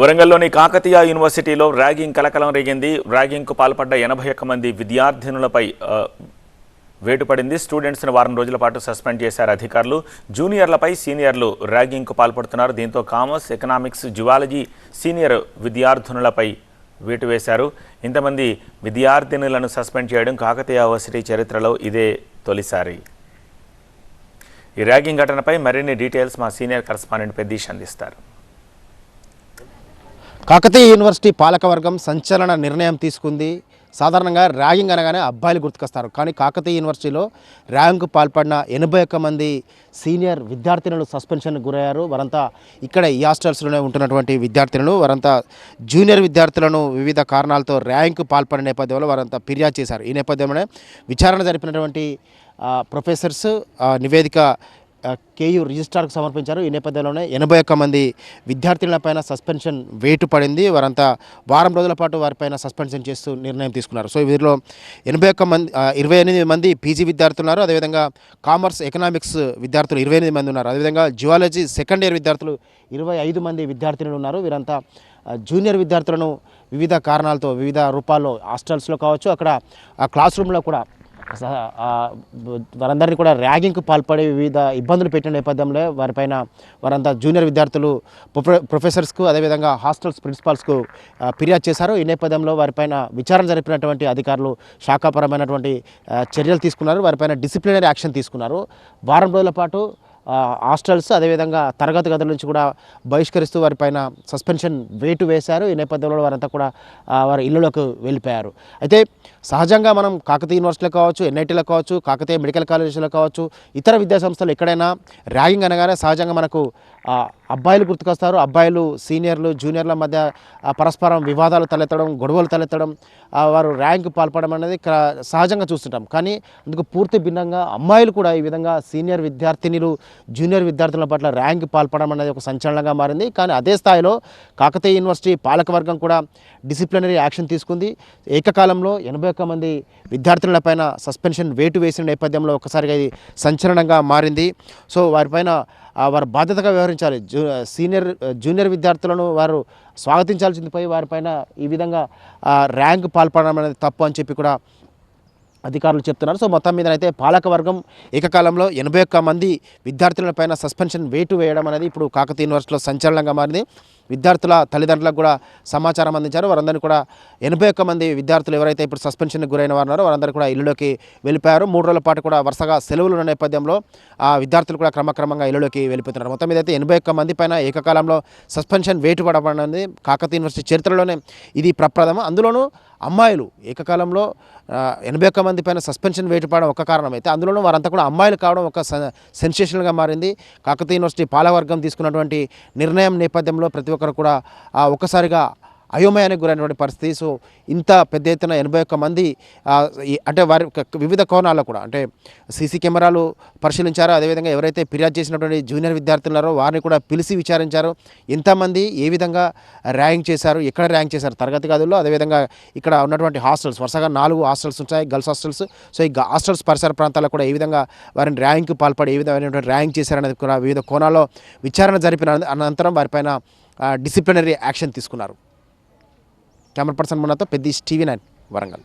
వరంగల్లోని కాకతీయ యూనివర్సిటీలో ర్యాగింగ్ కలకలం రేగింది. ర్యాగింగ్కు పాల్పడ్డ ఎనభై ఒక్క మంది విద్యార్థినులపై వేటుపడింది. వేటు పడింది స్టూడెంట్స్ను వారం రోజుల పాటు సస్పెండ్ చేశారు అధికారులు. జూనియర్లపై సీనియర్లు ర్యాగింగ్కు పాల్పడుతున్నారు. దీంతో కామర్స్ ఎకనామిక్స్ జువాలజీ సీనియర్ విద్యార్థినులపై వేటు వేశారు ఇంతమంది విద్యార్థినులను సస్పెండ్ చేయడం కాకతీయ యూనివర్సిటీ చరిత్రలో ఇదే తొలిసారి. ఈ ర్యాగింగ్ ఘటనపై మరిన్ని డీటెయిల్స్ మా సీనియర్ కరస్పాండెంట్ పెద్దీష్ అందిస్తారు. కాకతీయ యూనివర్సిటీ పాలకవర్గం సంచలన నిర్ణయం తీసుకుంది. సాధారణంగా ర్యాగింగ్ అనగానే అబ్బాయిలు గుర్తుకొస్తారు. కానీ కాకతీయ యూనివర్సిటీలో ర్యాంకు పాల్పడిన ఎనభై ఒక్క మంది సీనియర్ విద్యార్థినులు సస్పెన్షన్కి గురయ్యారు. వారంతా ఇక్కడ ఈ హాస్టల్స్లోనే ఉంటున్నటువంటి విద్యార్థినులు. వారంతా జూనియర్ విద్యార్థులను వివిధ కారణాలతో ర్యాంకు పాల్పడిన నేపథ్యంలో వారంతా ఫిర్యాదు చేశారు. ఈ నేపథ్యంలోనే విచారణ జరిపినటువంటి ప్రొఫెసర్స్ నివేదిక కేయూ రిజిస్ట్రార్కు సమర్పించారు. ఈ నేపథ్యంలోనే ఎనభై ఒక్క మంది విద్యార్థులపైన సస్పెన్షన్ వేటు పడింది. వారంతా వారం రోజుల పాటు వారిపైన సస్పెన్షన్ చేస్తూ నిర్ణయం తీసుకున్నారు. సో వీరిలో ఎనభై ఒక్క మంది ఇరవై ఎనిమిది మంది పీజీ విద్యార్థులు ఉన్నారు. అదేవిధంగా కామర్స్ ఎకనామిక్స్ విద్యార్థులు ఇరవై ఎనిమిది మంది ఉన్నారు. అదేవిధంగా జియాలజీ సెకండ్ ఇయర్ విద్యార్థులు ఇరవై ఐదు మంది విద్యార్థినులు ఉన్నారు. వీరంతా జూనియర్ విద్యార్థులను వివిధ కారణాలతో వివిధ రూపాల్లో హాస్టల్స్లో కావచ్చు అక్కడ ఆ క్లాస్ రూమ్లో కూడా వారందరినీ కూడా ర్యాగింగ్కు పాల్పడి వివిధ ఇబ్బందులు పెట్టిన నేపథ్యంలో వారిపైన వారంతా జూనియర్ విద్యార్థులు ప్రొఫె- ప్రొఫెసర్స్కు అదేవిధంగా హాస్టల్స్ ప్రిన్సిపాల్స్కు ఫిర్యాదు చేశారు. ఈ నేపథ్యంలో వారిపైన విచారణ జరిపినటువంటి అధికారులు శాఖాపరమైనటువంటి చర్యలు తీసుకున్నారు. వారిపైన డిసిప్లినరీ యాక్షన్ తీసుకున్నారు. వారం రోజుల పాటు హాస్టల్స్ అదేవిధంగా తరగతి గదుల నుంచి కూడా బహిష్కరిస్తూ వారిపైన సస్పెన్షన్ వేటు వేశారు. ఈ నేపథ్యంలో వారంతా కూడా వారి ఇళ్ళలోకి వెళ్ళిపోయారు. అయితే సహజంగా మనం కాకతీయ యూనివర్సిటీలో కావచ్చు ఎన్ఐటీలో కావచ్చు కాకతీయ మెడికల్ కాలేజీలో కావచ్చు ఇతర విద్యా సంస్థలు ఎక్కడైనా ర్యాగింగ్ అనగానే సహజంగా మనకు అబ్బాయిలు గుర్తుకొస్తారు. అబ్బాయిలు సీనియర్లు జూనియర్ల మధ్య పరస్పరం వివాదాలు తలెత్తడం గొడవలు తలెత్తడం వారు ర్యాంక్ పాల్పడడం అనేది సహజంగా చూస్తుంటాం. కానీ అందుకు పూర్తి భిన్నంగా అమ్మాయిలు కూడా ఈ విధంగా సీనియర్ విద్యార్థినిలు జూనియర్ విద్యార్థుల పట్ల ర్యాంక్ పాల్పడడం అనేది ఒక సంచలనంగా మారింది. కానీ అదే స్థాయిలో కాకతీయ యూనివర్సిటీ పాలకవర్గం కూడా డిసిప్లినరీ యాక్షన్ తీసుకుంది. ఏకకాలంలో ఎనభై ఒక్క మంది విద్యార్థులపైన సస్పెన్షన్ వేటు వేసిన నేపథ్యంలో ఒకసారిగా ఇది సంచలనంగా మారింది. సో వారిపైన వారు బాధ్యతగా వ్యవహరించాలి. జూ సీనియర్ జూనియర్ విద్యార్థులను వారు స్వాగతించాల్సింది పోయి వారిపైన ఈ విధంగా ర్యాంక్ పాల్పడడం అనేది తప్పు అని చెప్పి కూడా అధికారులు చెప్తున్నారు. సో మొత్తం మీద అయితే పాలకవర్గం ఏకకాలంలో ఎనభై ఒక్క మంది విద్యార్థులపైన సస్పెన్షన్ వేటు వేయడం అనేది ఇప్పుడు కాకతీయ యూనివర్సిటీలో సంచలనంగా మారింది. విద్యార్థుల తల్లిదండ్రులకు కూడా సమాచారం అందించారు. వారందరినీ కూడా ఎనభై ఒక్క మంది విద్యార్థులు ఎవరైతే ఇప్పుడు సస్పెన్షన్కి గురైన వారు ఉన్నారో వారందరూ కూడా ఇల్లులోకి వెళ్ళిపోయారు. మూడు రోజుల పాటు కూడా వరుసగా సెలవులు ఉన్న నేపథ్యంలో ఆ విద్యార్థులు కూడా క్రమక్రమంగా ఇల్లులోకి వెళ్ళిపోతున్నారు. మొత్తం మీద అయితే ఎనభై ఒక్క మంది పైన ఏకకాలంలో సస్పెన్షన్ వేటు పడబడింది. కాకతీయ యూనివర్సిటీ చరిత్రలోనే ఇది ప్రప్రథమ. అందులోనూ అమ్మాయిలు ఏకకాలంలో ఎనభై ఒక్క మంది పైన సస్పెన్షన్ వేటు పడడం ఒక కారణం అయితే అందులోనూ వారంతా కూడా అమ్మాయిలు కావడం ఒక సెన్సేషనల్గా మారింది. కాకతీయ యూనివర్సిటీ పాలవర్గం తీసుకున్నటువంటి నిర్ణయం నేపథ్యంలో ప్రతి ఒక్కరు కూడా ఒక్కసారిగా అయోమయానికి గురైనటువంటి పరిస్థితి. సో ఇంత పెద్ద ఎత్తున ఎనభై ఒక్క మంది అంటే వారి యొక్క వివిధ కోణాల్లో కూడా అంటే సీసీ కెమెరాలు పరిశీలించారు. అదేవిధంగా ఎవరైతే ఫిర్యాదు చేసినటువంటి జూనియర్ విద్యార్థులున్నారో వారిని కూడా పిలిచి విచారించారు. ఎంతమంది ఏ విధంగా ర్యాంక్ చేశారు ఎక్కడ ర్యాంక్ చేశారు తరగతి గదుల్లో. అదేవిధంగా ఇక్కడ ఉన్నటువంటి హాస్టల్స్ వరుసగా నాలుగు హాస్టల్స్ ఉంటాయి గర్ల్స్ హాస్టల్స్. సో ఈ హాస్టల్స్ పరిసర ప్రాంతాల్లో కూడా ఏ విధంగా వారిని ర్యాంక్ పాల్పడి ఏ విధమైనటువంటి ర్యాంక్ చేశారనేది కూడా వివిధ కోణాల్లో విచారణ జరిపిన అనంతరం వారిపైన డిసిప్లినరీ యాక్షన్ తీసుకున్నారు. కెమెరా పర్సన్ మనతో పెద్ద టీవీ నైన్ వరంగల్.